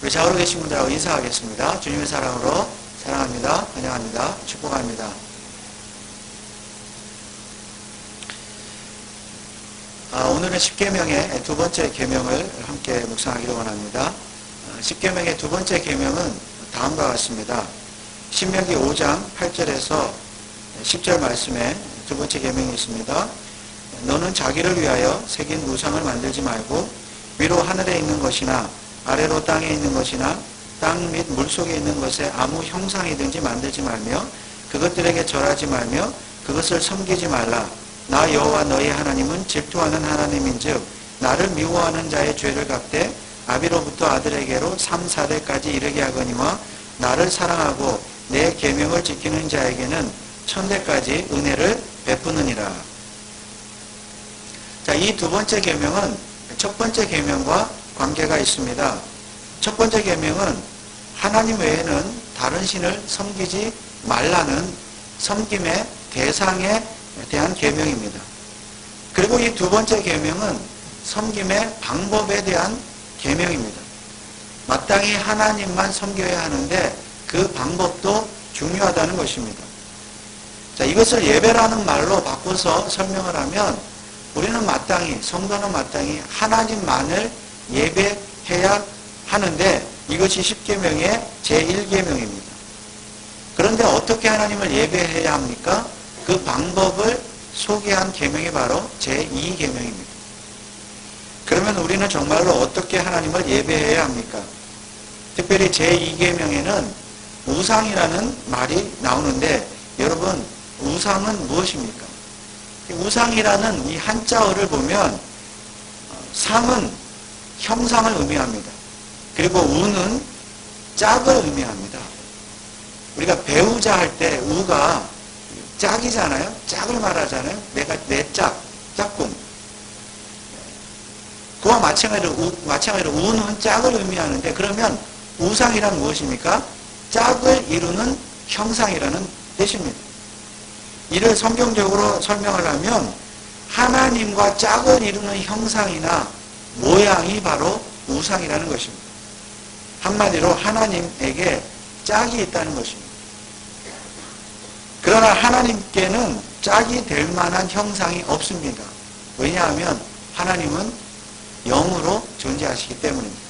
우리 좌우로 계신 분들하고 인사하겠습니다. 주님의 사랑으로 사랑합니다. 환영합니다. 축복합니다. 아, 오늘은 10계명의 두 번째 계명을 함께 묵상하기를 원합니다. 아, 10계명의 두 번째 계명은 다음과 같습니다. 신명기 5장 8절에서 10절 말씀에 두 번째 계명이 있습니다. 너는 자기를 위하여 새긴 우상을 만들지 말고 위로 하늘에 있는 것이나 아래로 땅에 있는 것이나 땅 및 물속에 있는 것에 아무 형상이든지 만들지 말며 그것들에게 절하지 말며 그것을 섬기지 말라. 나 여호와 너희 하나님은 질투하는 하나님인즉 나를 미워하는 자의 죄를 갚되 아비로부터 아들에게로 3, 4대까지 이르게 하거니와 나를 사랑하고 내 계명을 지키는 자에게는 천대까지 은혜를 베푸느니라. 자, 이 두 번째 계명은 첫 번째 계명과 관계가 있습니다. 첫 번째 계명은 하나님 외에는 다른 신을 섬기지 말라는 섬김의 대상에 대한 계명입니다. 그리고 이 두 번째 계명은 섬김의 방법에 대한 계명입니다. 마땅히 하나님만 섬겨야 하는데 그 방법도 중요하다는 것입니다. 자, 이것을 예배라는 말로 바꿔서 설명을 하면 우리는 마땅히 성도는 마땅히 하나님만을 예배해야 하는데 이것이 10계명의 제1계명입니다. 그런데 어떻게 하나님을 예배해야 합니까? 그 방법을 소개한 계명이 바로 제2계명입니다. 그러면 우리는 정말로 어떻게 하나님을 예배해야 합니까? 특별히 제2계명에는 우상이라는 말이 나오는데 여러분 우상은 무엇입니까? 우상이라는 이 한자어를 보면 상은 형상을 의미합니다. 그리고 우는 짝을 의미합니다. 우리가 배우자 할 때 우가 짝이잖아요. 짝을 말하잖아요. 내가 내 짝, 짝꿍. 그와 마찬가지로 우, 마찬가지로 우는 짝을 의미하는데 그러면 우상이란 무엇입니까? 짝을 이루는 형상이라는 뜻입니다. 이를 성경적으로 설명을 하면 하나님과 짝을 이루는 형상이나 모양이 바로 우상이라는 것입니다. 한마디로 하나님에게 짝이 있다는 것입니다. 그러나 하나님께는 짝이 될 만한 형상이 없습니다. 왜냐하면 하나님은 영으로 존재하시기 때문입니다.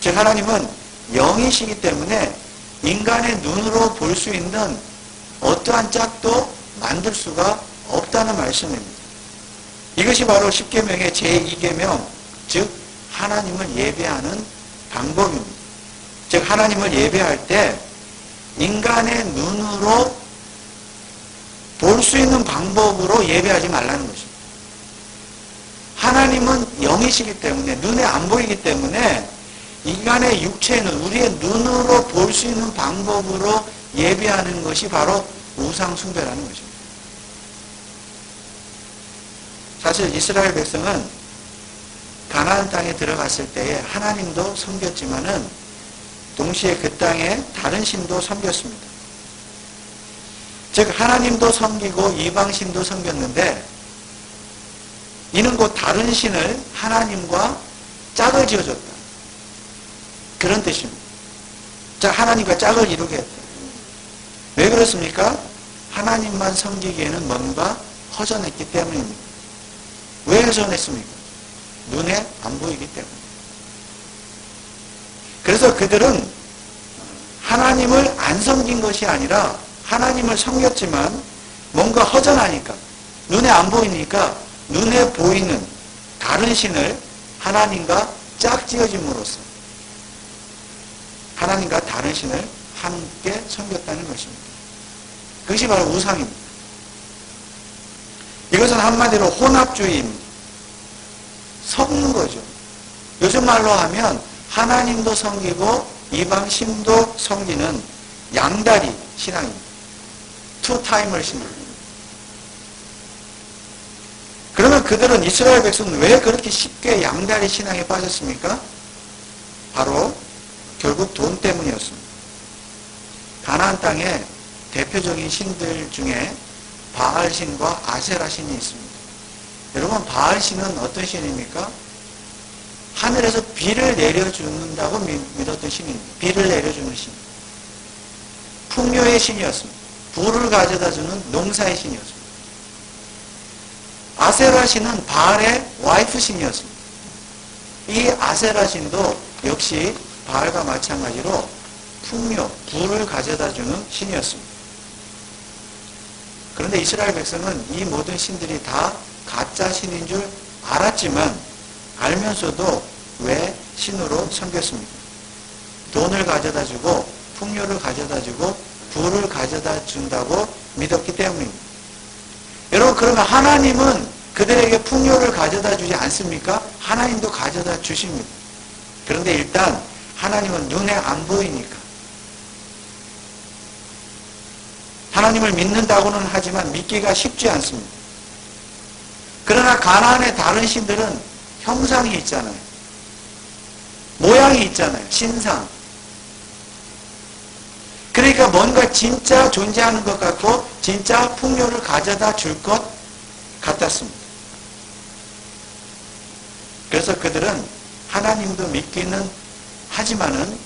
즉 하나님은 영이시기 때문에 인간의 눈으로 볼 수 있는 어떠한 짝도 만들 수가 없다는 말씀입니다. 이것이 바로 10계명의 제2계명, 즉 하나님을 예배하는 방법입니다. 즉 하나님을 예배할 때 인간의 눈으로 볼 수 있는 방법으로 예배하지 말라는 것입니다. 하나님은 영이시기 때문에 눈에 안 보이기 때문에 인간의 육체는 우리의 눈으로 볼 수 있는 방법으로 예배하는 것이 바로 우상 숭배라는 것입니다. 사실 이스라엘 백성은 가나안 땅에 들어갔을 때에 하나님도 섬겼지만은 동시에 그 땅에 다른 신도 섬겼습니다. 즉 하나님도 섬기고 이방 신도 섬겼는데 이는 곧 다른 신을 하나님과 짝을 지어줬다. 그런 뜻입니다. 자, 하나님과 짝을 이루게 했다. 왜 그렇습니까? 하나님만 섬기기에는 뭔가 허전했기 때문입니다. 왜 허전했습니까? 눈에 안 보이기 때문에. 그래서 그들은 하나님을 안 섬긴 것이 아니라 하나님을 섬겼지만 뭔가 허전하니까 눈에 안 보이니까 눈에 보이는 다른 신을 하나님과 짝지어짐으로써 하나님과 다른 신을 함께 섬겼다는 것입니다. 그것이 바로 우상입니다. 이것은 한마디로 혼합주의입니다. 섞는 거죠. 요즘 말로 하면 하나님도 섬기고 이방 신도 섬기는 양다리 신앙입니다. 투타임을 신앙. 그러면 그들은 이스라엘 백성은 왜 그렇게 쉽게 양다리 신앙에 빠졌습니까? 바로 결국 돈 때문이었습니다. 가나안 땅에 대표적인 신들 중에 바알 신과 아세라 신이 있습니다. 여러분 바알 신은 어떤 신입니까? 하늘에서 비를 내려주는다고 믿, 었던 신입니다. 비를 내려주는 신. 풍요의 신이었습니다. 부를 가져다 주는 농사의 신이었습니다. 아세라 신은 바알의 와이프 신이었습니다. 이 아세라 신도 역시 바알과 마찬가지로 풍요, 부를 가져다 주는 신이었습니다. 그런데 이스라엘 백성은 이 모든 신들이 다 가짜 신인 줄 알았지만 알면서도 왜 신으로 섬겼습니까? 돈을 가져다 주고 풍요를 가져다 주고 부를 가져다 준다고 믿었기 때문입니다. 여러분 그러면 하나님은 그들에게 풍요를 가져다 주지 않습니까? 하나님도 가져다 주십니다. 그런데 일단 하나님은 눈에 안 보이니까 하나님을 믿는다고는 하지만 믿기가 쉽지 않습니다. 그러나 가나안의 다른 신들은 형상이 있잖아요. 모양이 있잖아요. 신상. 그러니까 뭔가 진짜 존재하는 것 같고 진짜 풍요를 가져다 줄 것 같았습니다. 그래서 그들은 하나님도 믿기는 하지만은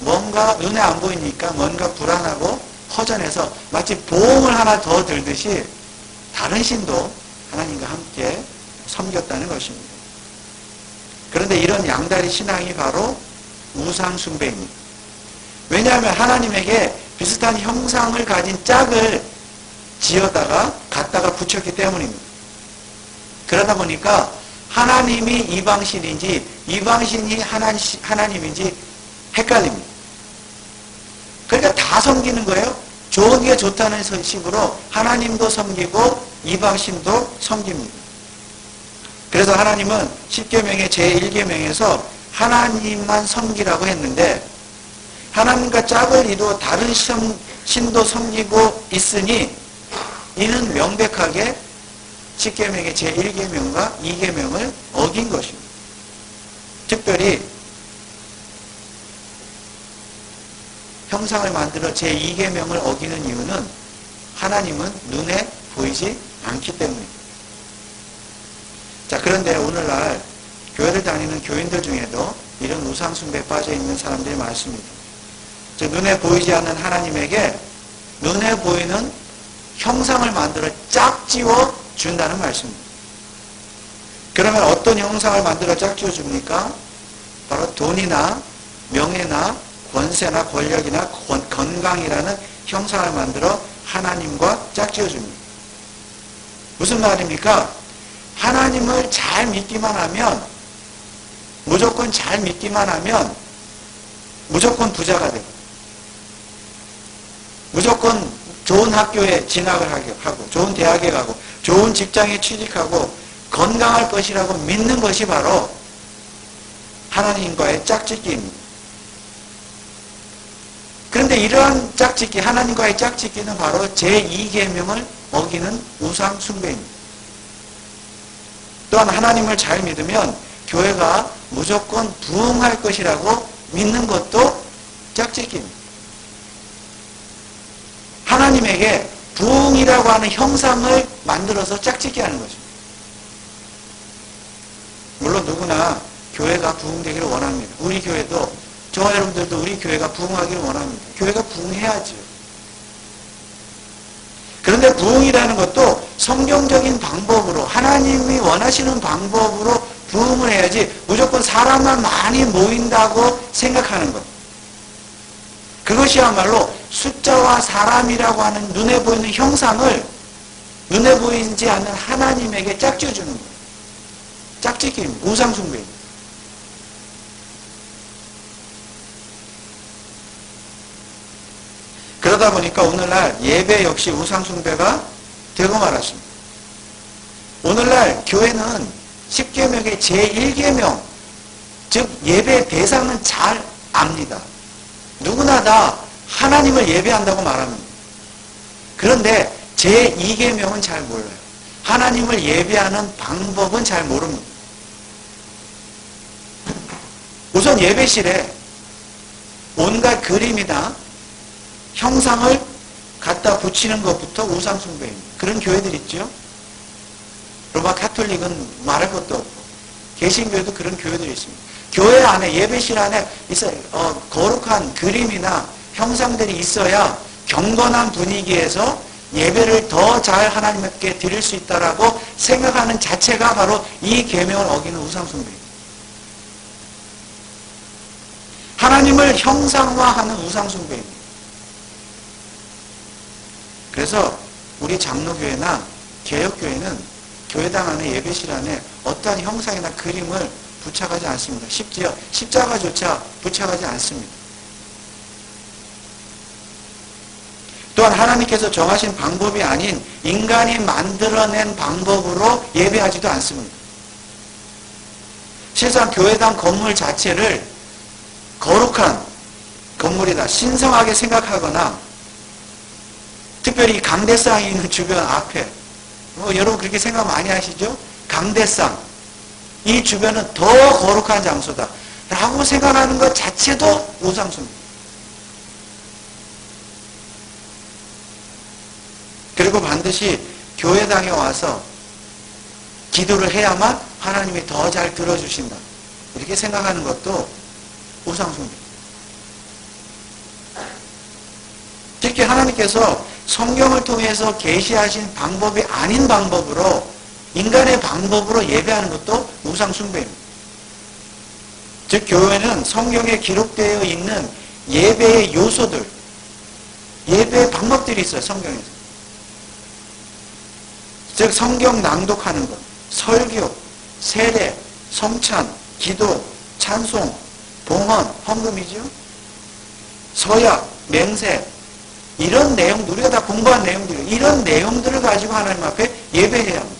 뭔가 눈에 안 보이니까 뭔가 불안하고 허전해서 마치 보험을 하나 더 들듯이 다른 신도 하나님과 함께 섬겼다는 것입니다. 그런데 이런 양다리 신앙이 바로 우상숭배입니다. 왜냐하면 하나님에게 비슷한 형상을 가진 짝을 지어다가 갖다가 붙였기 때문입니다. 그러다 보니까 하나님이 이방신인지 이방신이 하나님인지 헷갈립니다. 그러니까 다 섬기는 거예요. 좋은 게 좋다는 식으로 하나님도 섬기고 이방신도 섬깁니다. 그래서 하나님은 10계명의 제1계명에서 하나님만 섬기라고 했는데 하나님과 짝을 이루어 다른 신도 섬기고 있으니 이는 명백하게 10계명의 제1계명과 2계명을 어긴 것입니다. 특별히 형상을 만들어 제2계명을 어기는 이유는 하나님은 눈에 보이지 않기 때문입니다. 자, 그런데 오늘날 교회를 다니는 교인들 중에도 이런 우상숭배에 빠져 있는 사람들이 많습니다. 즉, 눈에 보이지 않는 하나님에게 눈에 보이는 형상을 만들어 짝지워 준다는 말씀입니다. 그러면 어떤 형상을 만들어 짝지워 줍니까? 바로 돈이나 명예나 권세나 권력이나 건 강이라는 형상을 만들어 하나님과 짝지어 줍니다. 무슨 말입니까? 하나님을 잘 믿기만 하면 무조건 잘 믿기만 하면 무조건 부자가 되고 무조건 좋은 학교에 진학을 하고 좋은 대학에 가고 좋은 직장에 취직하고 건강할 것이라고 믿는 것이 바로 하나님과의 짝짓기입니다. 그런데 이러한 짝짓기, 하나님과의 짝짓기는 바로 제2계명을 어기는 우상 숭배입니다. 또한 하나님을 잘 믿으면 교회가 무조건 부흥할 것이라고 믿는 것도 짝짓기입니다. 하나님에게 부흥이라고 하는 형상을 만들어서 짝짓기 하는 거죠. 물론 누구나 교회가 부흥되기를 원합니다. 우리 교회도 저와 여러분들도 우리 교회가 부흥하기를 원합니다. 교회가 부흥해야죠. 그런데 부흥이라는 것도 성경적인 방법으로 하나님이 원하시는 방법으로 부흥을 해야지 무조건 사람만 많이 모인다고 생각하는 것. 그것이야말로 숫자와 사람이라고 하는 눈에 보이는 형상을 눈에 보이지 않는 하나님에게 짝지어주는 거예요. 짝짓기입니다. 우상숭배입니다. 그러다 보니까 오늘날 예배 역시 우상숭배가 되고 말았습니다. 오늘날 교회는 10계명의 제1계명, 즉 예배 대상은 잘 압니다. 누구나 다 하나님을 예배한다고 말합니다. 그런데 제2계명은 잘 몰라요. 하나님을 예배하는 방법은 잘 모릅니다. 우선 예배실에 온갖 그림이나 형상을 갖다 붙이는 것부터 우상 숭배입니다. 그런 교회들 있죠? 로마 카톨릭은 말할 것도 없고 개신교에도 그런 교회들이 있습니다. 교회 안에 예배실 안에 있어 어, 거룩한 그림이나 형상들이 있어야 경건한 분위기에서 예배를 더 잘 하나님께 드릴 수 있다라고 생각하는 자체가 바로 이 계명을 어기는 우상 숭배입니다. 하나님을 형상화하는 우상 숭배입니다. 그래서 우리 장로교회나 개혁교회는 교회당 안에 예배실 안에 어떠한 형상이나 그림을 부착하지 않습니다. 십지어 십자가조차 부착하지 않습니다. 또한 하나님께서 정하신 방법이 아닌 인간이 만들어낸 방법으로 예배하지도 않습니다. 실상 교회당 건물 자체를 거룩한 건물이다. 신성하게 생각하거나 특별히 강대상이 있는 주변 앞에 뭐 여러분 그렇게 생각 많이 하시죠? 강대상 이 주변은 더 거룩한 장소다 라고 생각하는 것 자체도 우상숭입니다. 그리고 반드시 교회당에 와서 기도를 해야만 하나님이 더 잘 들어주신다. 이렇게 생각하는 것도 우상숭입니다. 특히 하나님께서 성경을 통해서 계시하신 방법이 아닌 방법으로 인간의 방법으로 예배하는 것도 우상 숭배입니다. 즉 교회는 성경에 기록되어 있는 예배의 요소들, 예배의 방법들이 있어요. 성경에서. 즉 성경 낭독하는 것, 설교, 세례, 성찬, 기도, 찬송, 봉헌, 헌금이죠. 서약, 맹세 이런 내용 우리가 다 공부한 내용들 이런 내용들을 가지고 하나님 앞에 예배해야 합니다.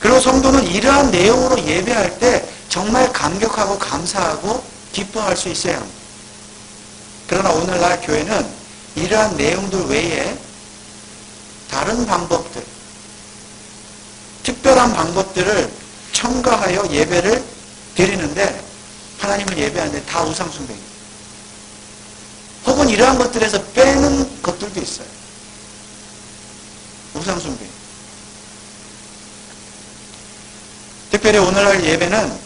그리고 성도는 이러한 내용으로 예배할 때 정말 감격하고 감사하고 기뻐할 수 있어야 합니다. 그러나 오늘날 교회는 이러한 내용들 외에 다른 방법들, 특별한 방법들을 첨가하여 예배를 드리는데 하나님을 예배하는데 다 우상숭배입니다. 혹은 이러한 것들에서 빼는 것들도 있어요. 우상숭배. 특별히 오늘날 예배는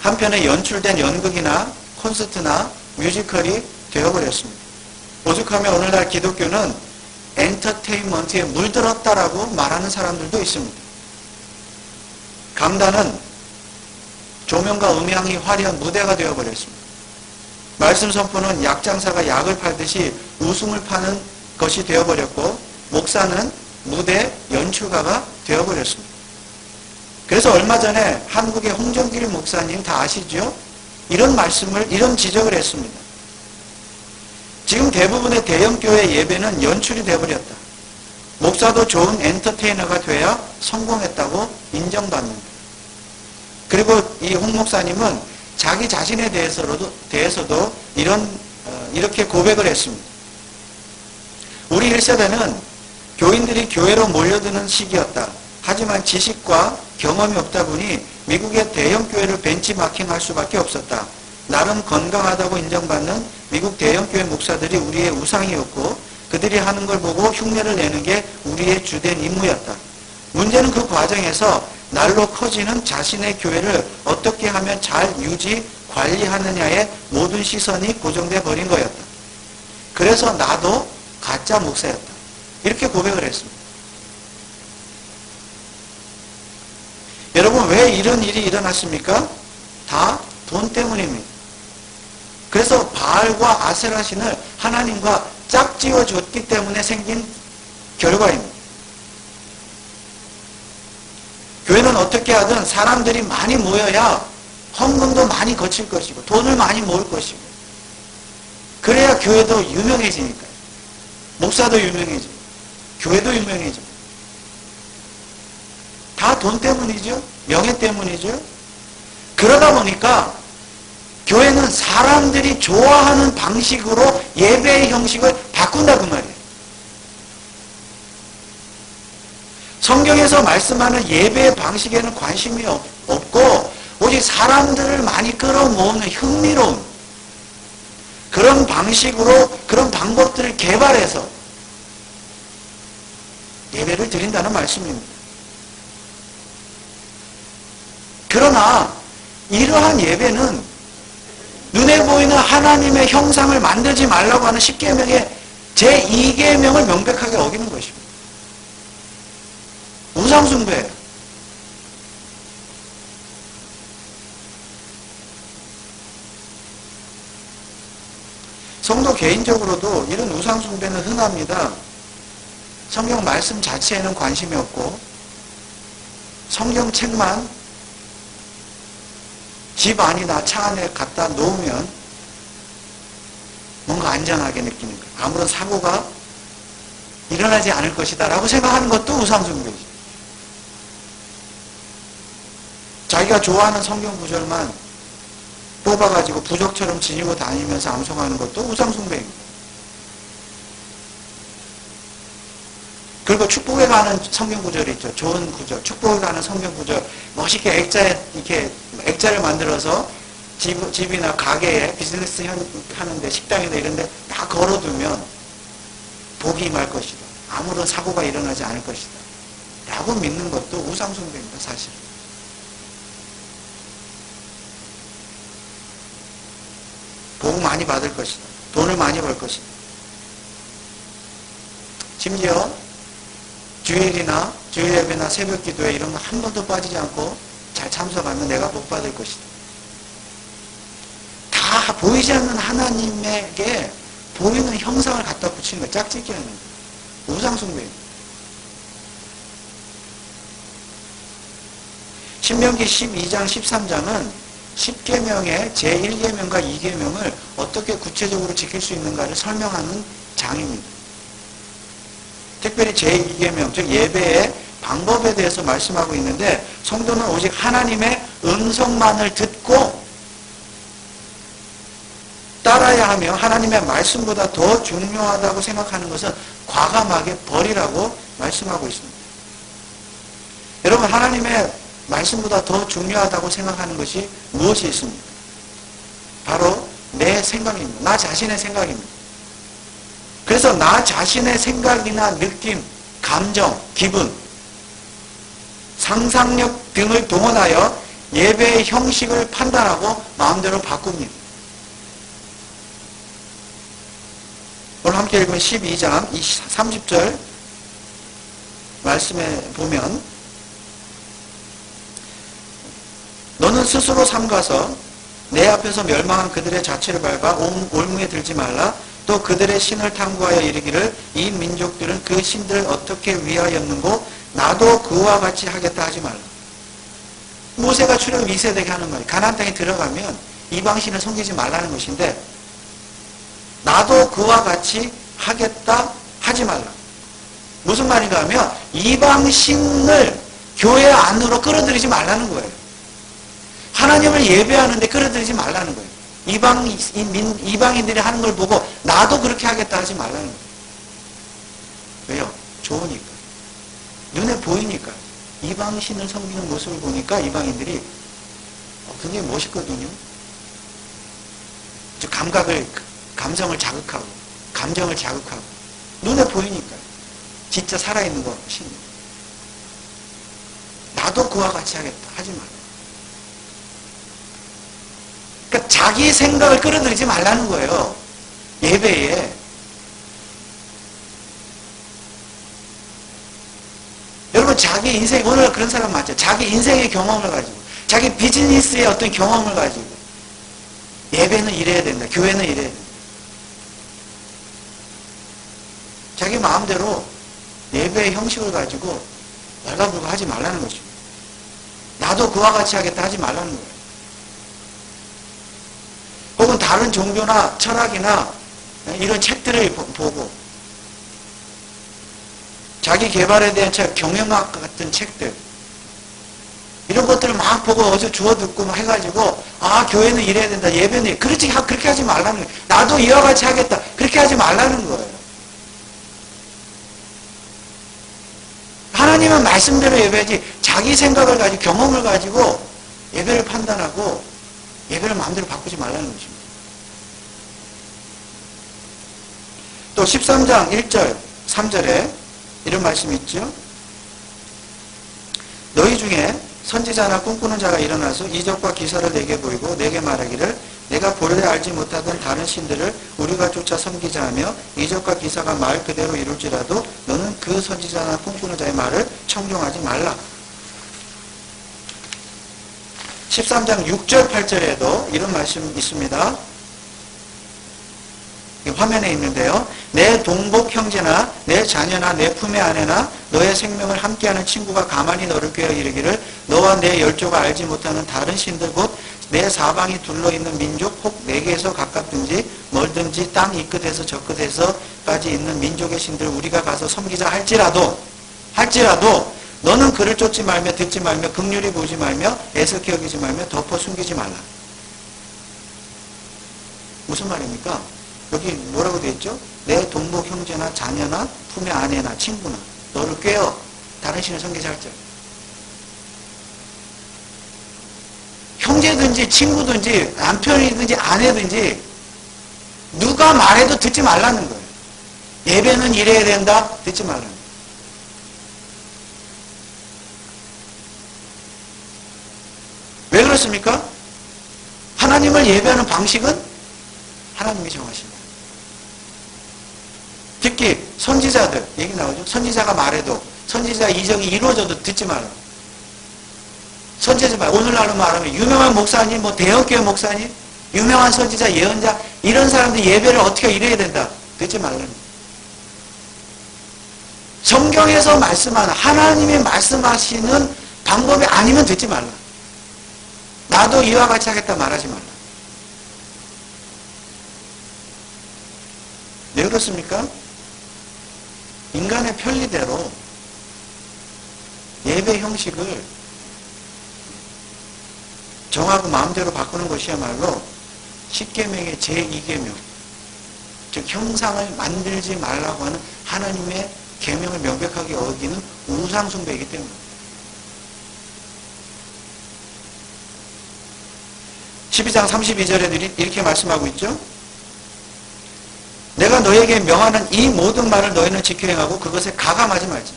한편에 연출된 연극이나 콘서트나 뮤지컬이 되어버렸습니다. 오죽하면 오늘날 기독교는 엔터테인먼트에 물들었다라고 말하는 사람들도 있습니다. 강단은 조명과 음향이 화려한 무대가 되어버렸습니다. 말씀 선포는 약장사가 약을 팔듯이 웃음을 파는 것이 되어버렸고 목사는 무대 연출가가 되어버렸습니다. 그래서 얼마 전에 한국의 홍정길 목사님 다 아시죠? 이런 말씀을 이런 지적을 했습니다. 지금 대부분의 대형교회 예배는 연출이 되어버렸다. 목사도 좋은 엔터테이너가 돼야 성공했다고 인정받는다. 그리고 이 홍 목사님은 자기 자신에 대해서도, 대해서도 이런, 어, 이렇게 고백을 했습니다. 우리 1세대는 교인들이 교회로 몰려드는 시기였다. 하지만 지식과 경험이 없다 보니 미국의 대형 교회를 벤치마킹할 수밖에 없었다. 나름 건강하다고 인정받는 미국 대형 교회 목사들이 우리의 우상이었고 그들이 하는 걸 보고 흉내를 내는 게 우리의 주된 임무였다. 문제는 그 과정에서 날로 커지는 자신의 교회를 어떻게 하면 잘 유지, 관리하느냐에 모든 시선이 고정돼 버린 거였다. 그래서 나도 가짜 목사였다. 이렇게 고백을 했습니다. 여러분 왜 이런 일이 일어났습니까? 다 돈 때문입니다. 그래서 바알과 아세라 신을 하나님과 짝지어 줬기 때문에 생긴 결과입니다. 교회는 어떻게 하든 사람들이 많이 모여야 헌금도 많이 거칠 것이고 돈을 많이 모을 것이고 그래야 교회도 유명해지니까요. 목사도 유명해지고 교회도 유명해지고 다 돈 때문이죠. 명예 때문이죠. 그러다 보니까 교회는 사람들이 좋아하는 방식으로 예배의 형식을 바꾼다 그 말이에요. 성경에서 말씀하는 예배의 방식에는 관심이 없고 오직 사람들을 많이 끌어모으는 흥미로운 그런 방식으로 그런 방법들을 개발해서 예배를 드린다는 말씀입니다. 그러나 이러한 예배는 눈에 보이는 하나님의 형상을 만들지 말라고 하는 10계명의 제2계명을 명백하게 어기는 것입니다. 우상숭배예요. 성도 개인적으로도 이런 우상숭배는 흔합니다. 성경 말씀 자체에는 관심이 없고 성경책만 집 안이나 차 안에 갖다 놓으면 뭔가 안전하게 느끼는 거예요. 아무런 사고가 일어나지 않을 것이다 라고 생각하는 것도 우상숭배죠. 자기가 좋아하는 성경 구절만 뽑아가지고 부적처럼 지니고 다니면서 암송하는 것도 우상숭배입니다. 그리고 축복에 가는 성경 구절이 있죠. 좋은 구절, 축복에 가는 성경 구절, 멋있게 액자에, 이렇게 액자를 만들어서 집, 집이나 가게에 비즈니스 하는데, 식당이나 이런데 다 걸어두면 복이 임할 것이다. 아무런 사고가 일어나지 않을 것이다. 라고 믿는 것도 우상숭배입니다, 사실. 복 많이 받을 것이다. 돈을 많이 벌 것이다. 심지어 주일이나 주일 예배나 새벽 기도에 이런 거 한 번도 빠지지 않고 잘 참석하면 내가 복 받을 것이다. 다 보이지 않는 하나님에게 보이는 형상을 갖다 붙이는 거야. 짝짓기 하는 거야. 우상숭배입니다. 신명기 12장 13장은 10계명의 제1계명과 2계명을 어떻게 구체적으로 지킬 수 있는가를 설명하는 장입니다. 특별히 제2계명, 즉 예배의 방법에 대해서 말씀하고 있는데 성도는 오직 하나님의 음성만을 듣고 따라야 하며 하나님의 말씀보다 더 중요하다고 생각하는 것은 과감하게 버리라고 말씀하고 있습니다. 여러분 하나님의 말씀보다 더 중요하다고 생각하는 것이 무엇이 있습니까? 바로 내 생각입니다. 나 자신의 생각입니다. 그래서 나 자신의 생각이나 느낌, 감정, 기분, 상상력 등을 동원하여 예배의 형식을 판단하고 마음대로 바꿉니다. 오늘 함께 읽은 12장 30절 말씀에 보면 너는 스스로 삼가서 내 앞에서 멸망한 그들의 자체를 밟아 올무에 들지 말라. 또 그들의 신을 탐구하여 이르기를 이 민족들은 그 신들을 어떻게 위하였는고 나도 그와 같이 하겠다 하지 말라. 모세가 출애굽 2세대게 하는 말이 가나안 땅에 들어가면 이방신을 섬기지 말라는 것인데 나도 그와 같이 하겠다 하지 말라. 무슨 말인가 하면 이방신을 교회 안으로 끌어들이지 말라는 거예요. 하나님을 예배하는데 끌어들이지 말라는 거예요. 이방, 이방인들이 하는 걸 보고 나도 그렇게 하겠다 하지 말라는 거예요. 왜요? 좋으니까. 눈에 보이니까. 이방신을 섬기는 모습을 보니까 이방인들이 어, 굉장히 멋있거든요. 감각을, 감성을 자극하고, 감정을 자극하고, 눈에 보이니까. 진짜 살아있는 거, 신. 나도 그와 같이 하겠다. 하지 말라. 그러니까 자기 생각을 끌어들이지 말라는 거예요. 예배에. 여러분 자기 인생 오늘 그런 사람 많죠. 자기 인생의 경험을 가지고 자기 비즈니스의 어떤 경험을 가지고 예배는 이래야 된다. 교회는 이래야 된다. 자기 마음대로 예배의 형식을 가지고 말가불가 하지 말라는 것입니다. 나도 그와 같이 하겠다 하지 말라는 거예요. 혹은 다른 종교나 철학이나 이런 책들을 보고 자기 개발에 대한 책, 경영학 같은 책들 이런 것들을 막 보고 어디서 주워 듣고 막 해가지고 아 교회는 이래야 된다 예배는 그렇지 그렇게 하지 말라는 거예요. 나도 이와 같이 하겠다. 그렇게 하지 말라는 거예요. 하나님은 말씀대로 예배하지 자기 생각을 가지고 경험을 가지고 예배를 판단하고 예배를 마음대로 바꾸지 말라는 것입니다 또 13장 1절, 3절에 이런 말씀이 있죠. 너희 중에 선지자나 꿈꾸는 자가 일어나서 이적과 기사를 내게 보이고 내게 말하기를 내가 본래 알지 못하던 다른 신들을 우리가 쫓아 섬기자 하며 이적과 기사가 말 그대로 이룰지라도 너는 그 선지자나 꿈꾸는 자의 말을 청종하지 말라. 13장 6절 8절에도 이런 말씀 있습니다. 화면에 있는데요. 내 동복 형제나 내 자녀나 내 품의 아내나 너의 생명을 함께하는 친구가 가만히 너를 꾀어 이르기를 너와 내 열조가 알지 못하는 다른 신들 곧 내 사방이 둘러 있는 민족 혹 내게서 가깝든지 멀든지 땅 이 끝에서 저 끝에서까지 있는 민족의 신들 우리가 가서 섬기자 할지라도 할지라도 너는 그를 쫓지 말며 듣지 말며 극률이 보지 말며 애석히 여기지 말며 덮어 숨기지 말라. 무슨 말입니까? 여기 뭐라고 되어 있죠? 내 동복 형제나 자녀나 품의 아내나 친구나 너를 꿰어 다른 신을 섬기지 할지 형제든지 친구든지 남편이든지 아내든지 누가 말해도 듣지 말라는 거예요. 예배는 이래야 된다? 듣지 말라는 거예요. 왜 그렇습니까? 하나님을 예배하는 방식은 하나님이 정하십니다. 특히 선지자들 얘기 나오죠. 선지자가 말해도 선지자 이적이 이루어져도 듣지 말라. 선지자 말 오늘날로 말하면 유명한 목사님, 뭐 대형교회 목사님, 유명한 선지자, 예언자 이런 사람들 예배를 어떻게 이래야 된다. 듣지 말라는 성경에서 말씀하는 하나님이 말씀하시는 방법이 아니면 듣지 말라. 나도 이와 같이 하겠다 말하지 말라. 왜 그렇습니까? 인간의 편리대로 예배 형식을 정하고 마음대로 바꾸는 것이야말로 10계명의 제2계명 즉 형상을 만들지 말라고 하는 하나님의 계명을 명백하게 어기는 우상 숭배이기 때문입니다. 12장 32절에 이렇게 말씀하고 있죠. 내가 너에게 명하는 이 모든 말을 너희는 지켜 행하고 그것에 가감하지 말지.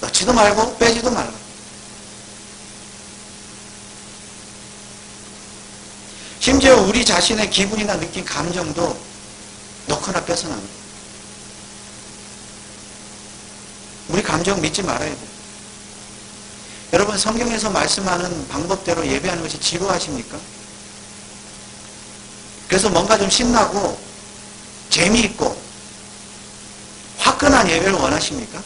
넣지도 말고 빼지도 말라. 심지어 우리 자신의 기분이나 느낀 감정도 넣거나 뺏어는 안 우리 감정 믿지 말아야 돼. 여러분 성경에서 말씀하는 방법대로 예배하는 것이 지루하십니까? 그래서 뭔가 좀 신나고 재미있고 화끈한 예배를 원하십니까?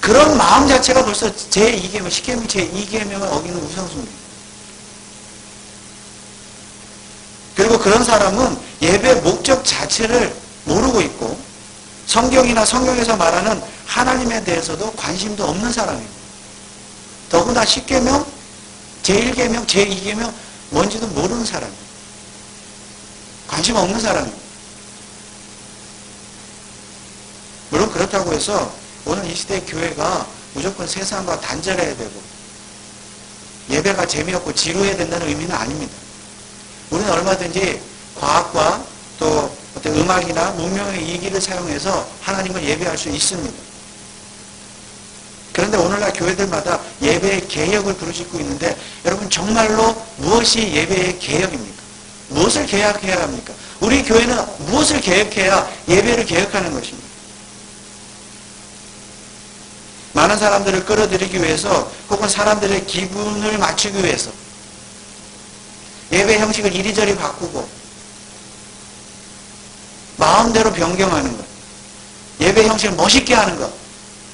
그런 마음 자체가 벌써 제2계명, 10계명, 제2계명을 어기는 우상숭입니다. 그리고 그런 사람은 예배 목적 자체를 모르고 있고 성경이나 성경에서 말하는 하나님에 대해서도 관심도 없는 사람이고 더구나 10계명, 제1계명, 제2계명 뭔지도 모르는 사람이에요. 관심 없는 사람입니다. 물론 그렇다고 해서 오늘 이 시대 교회가 무조건 세상과 단절해야 되고 예배가 재미없고 지루해야 된다는 의미는 아닙니다. 우리는 얼마든지 과학과 또 어떤 음악이나 문명의 이기를 사용해서 하나님을 예배할 수 있습니다. 그런데 오늘날 교회들마다 예배의 개혁을 부르짖고 있는데 여러분 정말로 무엇이 예배의 개혁입니까? 무엇을 개혁해야 합니까? 우리 교회는 무엇을 개혁해야 예배를 개혁하는 것입니다. 많은 사람들을 끌어들이기 위해서 혹은 사람들의 기분을 맞추기 위해서 예배 형식을 이리저리 바꾸고 마음대로 변경하는 것 예배 형식을 멋있게 하는 것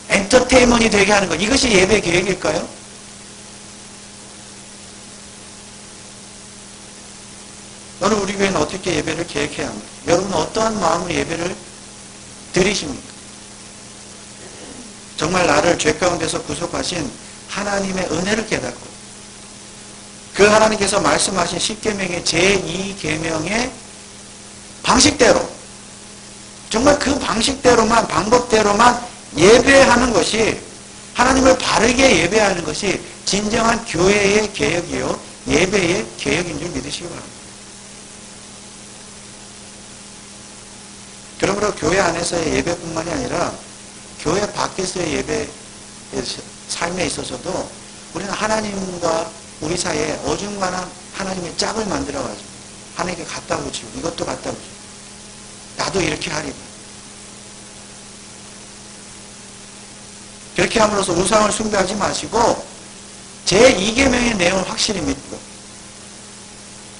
엔터테인먼이 되게 하는 것 이것이 예배 계획일까요? 오늘 우리 교회는 어떻게 예배를 계획해야 합니까? 여러분은 어떠한 마음으로 예배를 드리십니까? 정말 나를 죄 가운데서 구속하신 하나님의 은혜를 깨닫고 그 하나님께서 말씀하신 10계명의 제2계명의 방식대로 정말 그 방식대로만 방법대로만 예배하는 것이 하나님을 바르게 예배하는 것이 진정한 교회의 개혁이요 예배의 개혁인 줄 믿으시기 바랍니다. 그러므로 교회 안에서의 예배뿐만이 아니라 교회 밖에서의 예배에서 삶에 있어서도 우리는 하나님과 우리 사이에 어중간한 하나님의 짝을 만들어가지고 하나님께 갖다 붙이고 이것도 갖다 붙이고 나도 이렇게 하리라. 그렇게 함으로써 우상을 숭배하지 마시고 제2계명의 내용을 확실히 믿고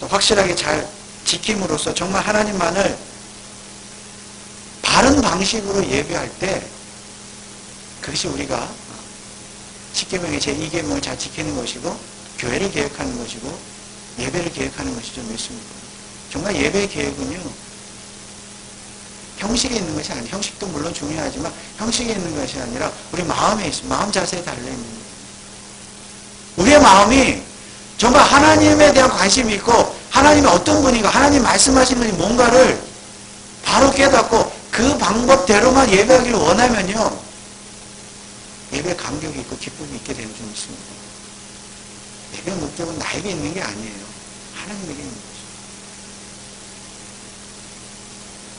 또 확실하게 잘 지킴으로써 정말 하나님만을 바른 방식으로 예배할 때 그것이 우리가 10계명의 제2계명을 잘 지키는 것이고 교회를 계획하는 것이고 예배를 계획하는 것이 좀 있습니다. 정말 예배 계획은요. 형식에 있는 것이 아니라 형식도 물론 중요하지만 형식에 있는 것이 아니라 우리 마음에 있습니다. 마음 자세에 달려 있는 거예요. 우리의 마음이 정말 하나님에 대한 관심이 있고 하나님이 어떤 분인가 하나님 말씀하시는 뭔가를 바로 깨닫고 그 방법대로만 예배하기를 원하면요. 예배 감격이 있고 기쁨이 있게 되는 좀 있습니다. 예배 목적은 나에게 있는 게 아니에요. 하나님에게 있는 거죠.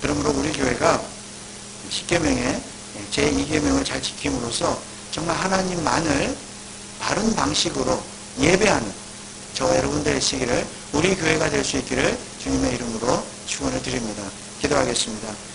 그러므로 우리 교회가 10계명의 제2계명을 잘 지킴으로써 정말 하나님만을 바른 방식으로 예배하는 저와 여러분들의 시기를 우리 교회가 될 수 있기를 주님의 이름으로 축원을 드립니다. 기도하겠습니다.